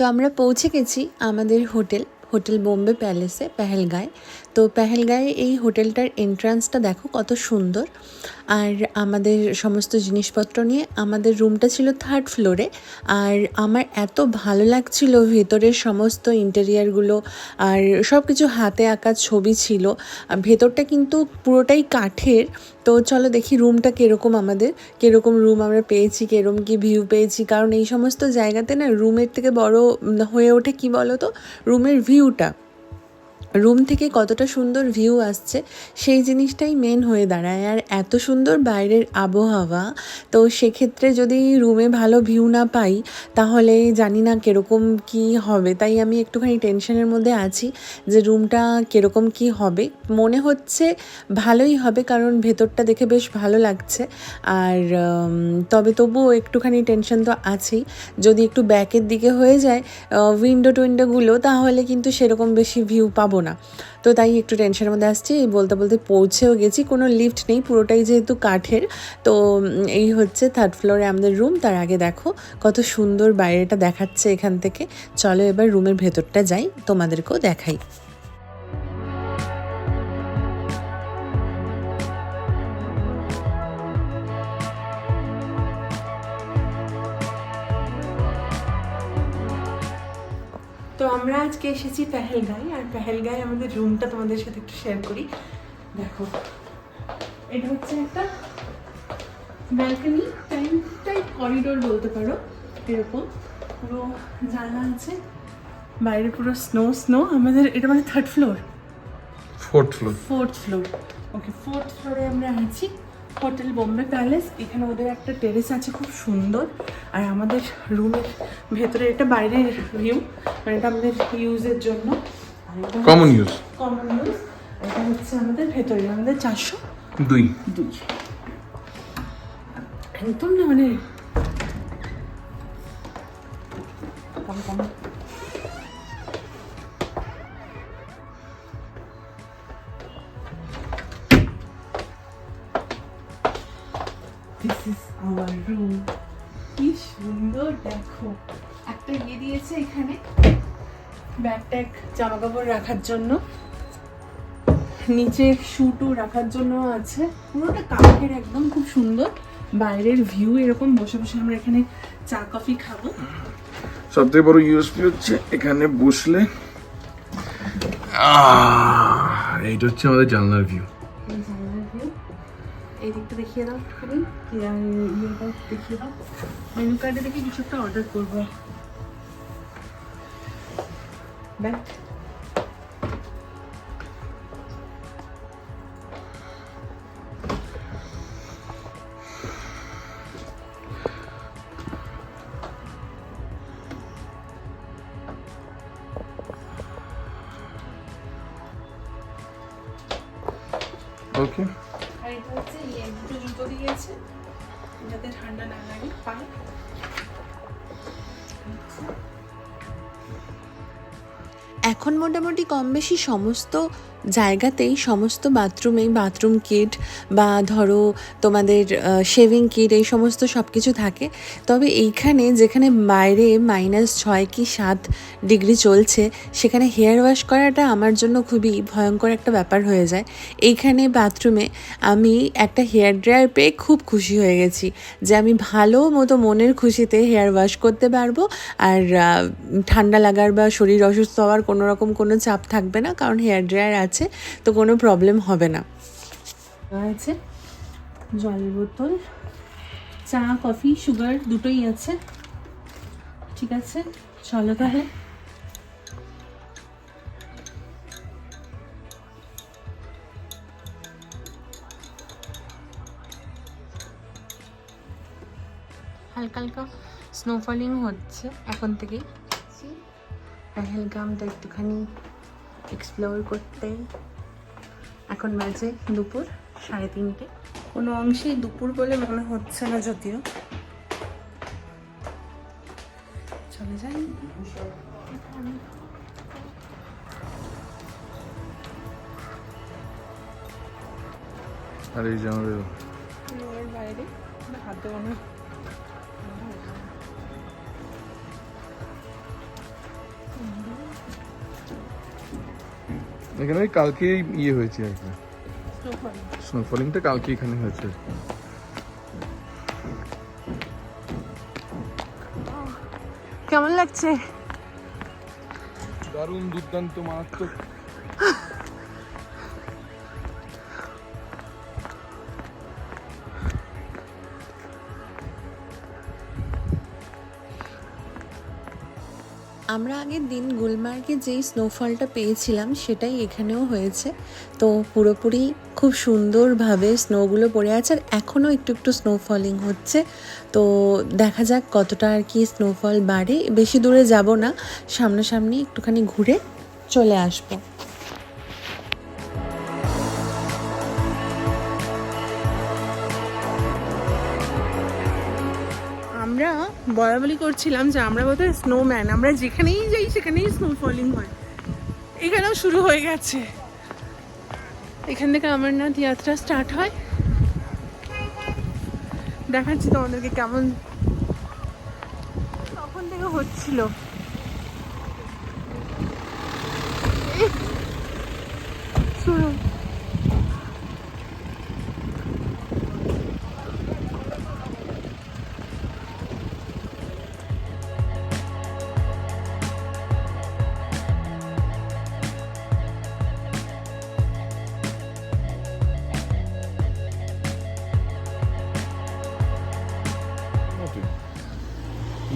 তো আমরা পৌঁছে গেছি আমাদের হোটেল। হোটেল বোম্বে প্যালেসে পেহেলগাঁয়। তো পেহেলগাঁয়ে এই হোটেলটার এন্ট্রান্সটা দেখো কত সুন্দর। আর আমাদের সমস্ত জিনিসপত্র নিয়ে আমাদের রুমটা ছিল থার্ড ফ্লোরে আর আমার এত ভালো লাগছিল ভেতরের সমস্ত ইন্টেরিয়ারগুলো আর সব কিছু হাতে আঁকা ছবি ছিল। ভেতরটা কিন্তু পুরোটাই কাঠের। তো চলো দেখি রুমটা কীরকম আমাদের, কীরকম রুম আমরা পেয়েছি, কীরকম কি ভিউ পেয়েছি। কারণ এই সমস্ত জায়গাতে না রুমের থেকে বড় হয়ে ওঠে কি বলো তো রুমের ভিউটা। রুম থেকে কতটা সুন্দর ভিউ আসছে, সেই জিনিসটাই মেন হয়ে দাঁড়ায়। আর এত সুন্দর বাইরের আবহাওয়া, তো সেক্ষেত্রে যদি রুমে ভালো ভিউ না পাই, তাহলে জানি না কীরকম কি হবে। তাই আমি একটুখানি টেনশনের মধ্যে আছি যে রুমটা কীরকম কি হবে। মনে হচ্ছে ভালোই হবে, কারণ ভেতরটা দেখে বেশ ভালো লাগছে। আর তবে তবুও একটুখানি টেনশন তো আছেই। যদি একটু ব্যাকের দিকে হয়ে যায় উইন্ডো টুইন্ডোগুলো তাহলে কিন্তু সেরকম বেশি ভিউ পাবো না। তো তাই একটু টেনশনের মধ্যে আসছি, বলতে বলতে পৌঁছেও গেছি, কোনো লিফট নেই, পুরোটাই যেহেতু কাঠের। তো এই হচ্ছে থার্ড ফ্লোরে আমাদের রুম তার আগে দেখো কত সুন্দর বাইরেটা দেখাচ্ছে এখান থেকে। চলো এবার রুমের ভেতরটা যাই, তোমাদেরকেও দেখাই। তো আমরা আজকে এসেছি পেহেলগাঁয় আর পেহেলগাঁয় আমাদের রুমটা তোমাদের সাথে একটু শেয়ার করি। দেখো এটা হচ্ছে একটা ব্যালকনি টাইম টাইপ করিডোর বলতে পারো এরকম। পুরো জানলা আছে বাইরে পুরো স্নো স্নো আমাদের এটা মানে third floor fourth floor fourth floor okay fourth ফ্লোরে আমরা আছি। Hotel Bombay palace. এখানে ওদের একটা টেরেস আছে খুব সুন্দর। আর আমাদের রুমের ভেতরে এটা বাইরের ভিউ মানে এটা আমাদের ইউজের জন্য। কমন ইউজ কমন ইউজ এটা হচ্ছে আমাদের ভেতরে আমাদের চারশো দুই। দুই। একদম না মানে কম কম। This room. কি সুন্দর দেখো। একটা ইয়ে দিয়েছে এখানে ব্যাগ ট্যাগ জামা কাপড় রাখার জন্য। নিচে শুটু রাখার জন্য আছে। পুরোটা কাঠের একদম খুব সুন্দর। বাইরের ভিউ এরকম, বসে বসে আমরা এখানে চা কফি খাব। সবথেকে বড় ইউএসপি হচ্ছে এখানে বসলে এইটা হচ্ছে আমাদের জানলার ভিউ দেখিয়ে দাও একটুখানি কি আর ইয়েটা দেখিয়ে দাও মেনু কার্ডে দেখে কিছু একটা অর্ডার করব ব্যাগ ওকে দিয়েছে। যাতে ঠান্ডা না লাগে পায়ে এখন মোটামুটি কম বেশি সমস্ত জায়গাতেই সমস্ত বাথরুমেই বাথরুম কিট বা ধরো তোমাদের শেভিং কিট এই সমস্ত সব কিছু থাকে। তবে এইখানে যেখানে বাইরে মাইনাস ছয় কি সাত ডিগ্রি চলছে, সেখানে হেয়ার ওয়াশ করাটা আমার জন্য খুবই ভয়ঙ্কর একটা ব্যাপার হয়ে যায়। এইখানে বাথরুমে আমি একটা হেয়ার ড্রায়ার পেয়ে খুব খুশি হয়ে গেছি যে আমি ভালো মতো মনের খুশিতে হেয়ার ওয়াশ করতে পারব। আর ঠান্ডা লাগার বা শরীর অসুস্থ হওয়ার কোনো রকম কোনো চাপ থাকবে না, কারণ হেয়ার ড্রায়ার আছে তো কোনো প্রবলেম হবে না। আছে জলের বোতল চা কফি সুগার দুটোই আছে। ঠিক আছে চলো তাহলে। হালকা হালকা স্নোফলিং হচ্ছে এখন থেকেই। পেহেলগামটা একটুখানি এক্সপ্লোর করতে। এখন বাজে দুপুর সাড়ে তিনটে। কোনো অংশেই দুপুর বলে মনে হচ্ছে না যদিও। চলে যাই। আর এই যে আমাদের হাত না এখানে ওই কালকেই ইয়ে হয়েছে আর কি। স্নোফলিংটা কালকে এখানে হয়েছে। কেমন লাগছে? দারুণ দুর্দান্ত মারাত্মক। আমরা আগের দিন গুলমার্গে যেই স্নোফলটা পেয়েছিলাম সেটাই এখানেও হয়েছে। তো পুরোপুরি খুব সুন্দরভাবে স্নোগুলো পড়ে আছে আর এখনও একটু একটু স্নোফলিং হচ্ছে। তো দেখা যাক কতটা আর কি স্নোফল বাড়ে। বেশি দূরে যাব না, সামনাসামনি একটুখানি ঘুরে চলে আসব। বলা বলি করছিলাম যে আমরা বোধহয় স্নোম্যান আমরা যেখানেই যাই সেখানেই স্নো ফলিং হয়। এখানেও শুরু হয়ে গেছে। এখান থেকে অমরনাথ যাত্রা স্টার্ট হয়। দেখাচ্ছি তোমাদেরকে কেমন তখন থেকে হচ্ছিল। শুরু।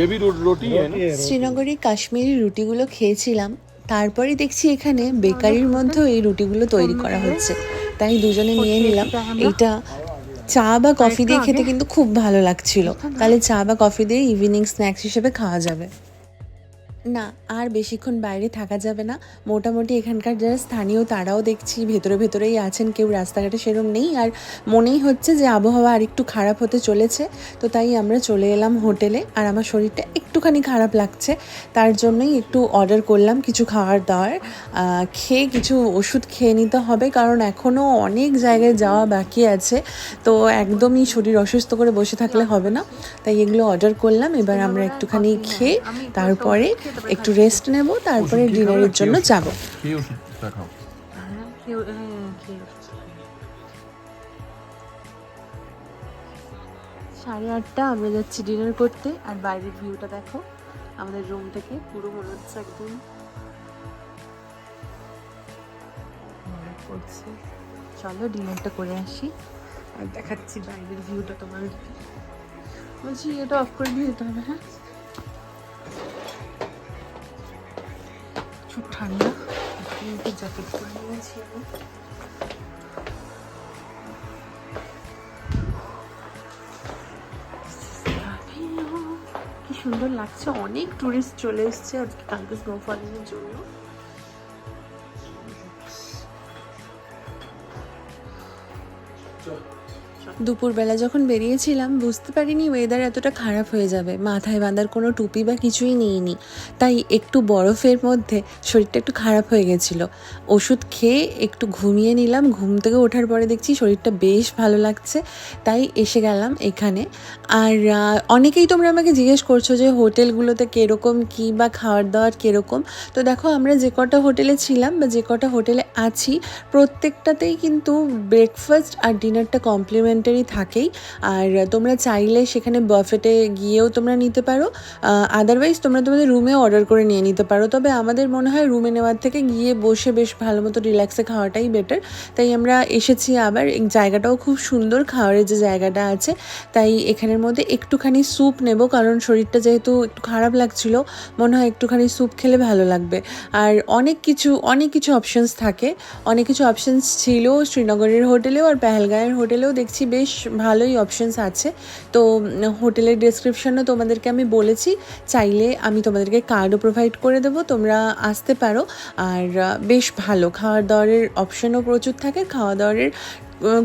হেভি রুটি শ্রীনগরের কাশ্মীরি রুটিগুলো খেয়েছিলাম। তারপরে দেখছি এখানে বেকারির মধ্যে এই রুটিগুলো তৈরি করা হচ্ছে। তাই দুজনে নিয়ে নিলাম। এটা চা বা কফি দিয়ে খেতে কিন্তু খুব ভালো লাগছিল। তাহলে চা বা কফি দিয়ে ইভিনিং স্ন্যাক্স হিসেবে খাওয়া যাবে। না, আর বেশিক্ষণ বাইরে থাকা যাবে না। মোটামুটি এখানকার যারা স্থানীয়, তারাও দেখছি, ভেতরে ভেতরেই আছেন, কেউ রাস্তাঘাটে সেরম নেই। আর মনেই হচ্ছে যে আবহাওয়া আর একটু খারাপ হতে চলেছে, তো তাই আমরা চলে এলাম হোটেলে। আর আমার শরীরটা একটুখানি খারাপ লাগছে, তার জন্যই একটু অর্ডার করলাম কিছু খাওয়ার দাওয়ার। খেয়ে কিছু ওষুধ খেয়ে নিতে হবে, কারণ এখনও অনেক জায়গায় যাওয়া বাকি আছে। তো একদমই শরীর অসুস্থ করে বসে থাকলে হবে না, তাই এগুলো অর্ডার করলাম। এবার আমরা একটুখানি খেয়ে, তারপরে একটু রেস্ট নেব তারপরে ডিনারের জন্য যাব। খাও সাড়ে আটটা আমরা যাচ্ছি ডিনার করতে আর বাইরের ভিউটা দেখো। আমাদের রুম থেকে পুরো মনে হচ্ছে একদম চলো ডিনারটা করে আসি। আর দেখাচ্ছি বাইরের ভিউটা তোমার বলছি এটা অফ করে দিয়ে যেতে হবে হ্যাঁ? ঠান্ডা। একটু জ্যাকেট পরে নিয়েছি আমি। কি সুন্দর লাগছে। অনেক টুরিস্ট চলে এসছে আজকে কালকে স্নোফলিং এর জন্য। দুপুরবেলা যখন বেরিয়েছিলাম, বুঝতে পারিনি ওয়েদার এতটা খারাপ হয়ে যাবে। মাথায় বাঁধার কোনো টুপি বা কিছুই নিইনি। তাই একটু বরফের মধ্যে শরীরটা একটু খারাপ হয়ে গেছিল। ওষুধ খেয়ে একটু ঘুমিয়ে নিলাম। ঘুম থেকে ওঠার পরে দেখছি শরীরটা বেশ ভালো লাগছে। তাই এসে গেলাম এখানে। আর অনেকেই তোমরা আমাকে জিজ্ঞেস করছ যে হোটেলগুলোতে কীরকম কী বা খাওয়ার দাওয়ার কীরকম। তো দেখো, আমরা যে কটা হোটেলে ছিলাম বা যে কটা হোটেলে আছি, প্রত্যেকটাতেই কিন্তু ব্রেকফাস্ট আর ডিনারটা কমপ্লিমেন্টারি থাকেই। আর তোমরা চাইলে সেখানে বাফেটে গিয়েও তোমরা নিতে পারো। আদারওয়াইজ তোমরা তোমাদের রুমে অর্ডার করে নিয়ে নিতে পারো। তবে আমাদের মনে হয় রুমে নেওয়ার থেকে গিয়ে বসে বেশ ভালো মতো রিল্যাক্সে খাওয়াটাই বেটার তাই আমরা এসেছি আবার। জায়গাটাও খুব সুন্দর। খাওয়ারের যে জায়গাটা আছে, তাই এখানের মধ্যে একটুখানি স্যুপ নেব। কারণ শরীরটা যেহেতু একটু খারাপ লাগছিল, মনে হয় একটুখানি স্যুপ খেলে ভালো লাগবে। আর অনেক কিছু অনেক কিছু অপশনস থাকে। অনেক কিছু অপশনস ছিল শ্রীনগরের হোটেলেও আর পেহেলগাঁয়ের হোটেলেও দেখছি বেশ ভালোই অপশনস আছে। তো হোটেলের ডেসক্রিপশনও তোমাদেরকে আমি বলেছি। চাইলে আমি তোমাদেরকে কার্ডও প্রোভাইড করে দেবো, তোমরা আসতে পারো। আর বেশ ভালো, খাওয়ার দাওয়ারের অপশনও প্রচুর থাকে। খাওয়া দাওয়ারের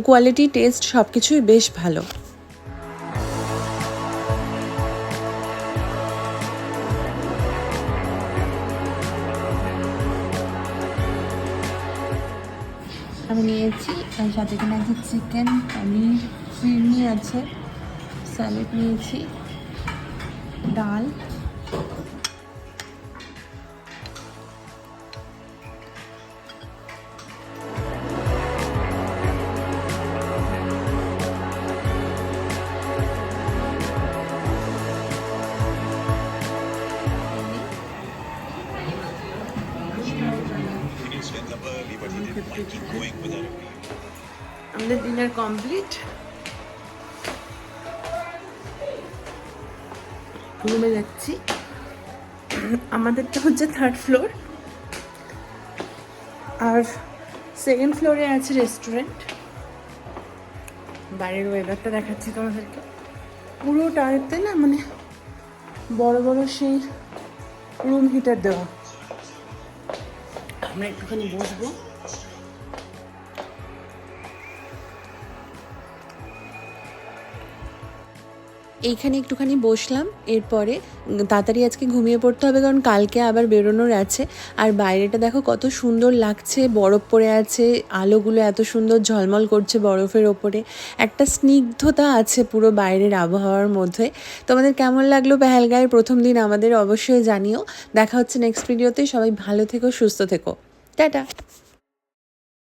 কোয়ালিটি টেস্ট সব কিছুই বেশ ভালো। আমি নিয়েছি তার সাথে কিনে আছে চিকেন পনির ফিরনি আছে স্যালাড নিয়েছি ডাল Liberty didn't like keep going without a আমাদের ডিনার কমপ্লিট রুমে যাচ্ছি। আমাদেরটা হচ্ছে থার্ড ফ্লোর আর সেকেন্ড ফ্লোরে আছে রেস্টুরেন্ট বাইরের ওয়েদারটা দেখাচ্ছি তোমাদেরকে। পুরোটাতে না মানে বড় বড় সেই রুম হিটার দেওয়া। আমরা একটুখানি বসবো। এইখানে একটুখানি বসলাম, এরপরে তাড়াতাড়ি আজকে ঘুমিয়ে পড়তে হবে কারণ কালকে আবার বেরোনোর আছে। আর বাইরেটা দেখো কত সুন্দর লাগছে, বরফ পড়ে আছে, আলোগুলো এত সুন্দর ঝলমল করছে বরফের ওপরে। একটা স্নিগ্ধতা আছে পুরো বাইরের আবহাওয়ার মধ্যে। তোমাদের কেমন লাগল পেহেলগাঁয়ের প্রথম দিন আমাদের অবশ্যই জানিও। দেখা হচ্ছে নেক্সট ভিডিওতে সবাই ভালো থেকো, সুস্থ থেকো। টাটা।